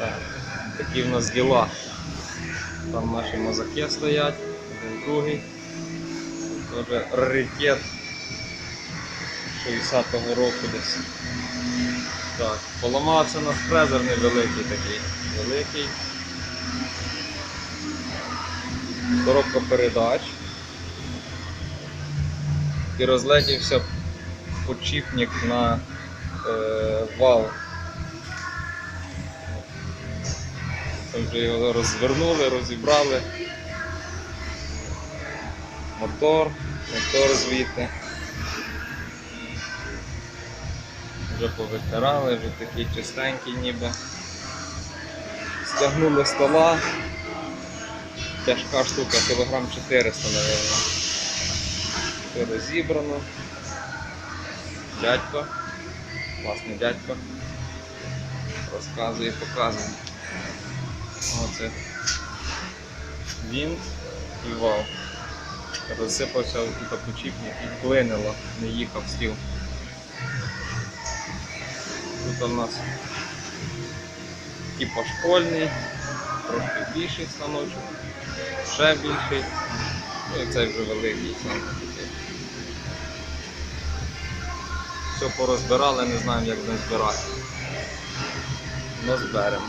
Так, такі в нас діла. Там наші мозаки стоять, один другий. Тоже раритет 60-го року десь. Так, поламався у нас фрезер невеликий такий. Великий. Коробка передач. І розлетівся подшипник на е, вал. Там вже його розвернули, розібрали. Мотор, мотор звідти. Вже повитирали, вже такі чистенькі ніби. Стягнули стола. Тяжка штука, кілограм 400, мабуть. Все розібрано. Дядько, класний дядько. Розказує, показує. Оце він і вал. Розсипався тут почіпник і клинило, не їхав стіл. Тут у нас типа школьний, трошки більший станочок, ще більший, ну і цей вже великий сам. Все порозбирали, не знаємо як будемо збирати. Ну зберемо.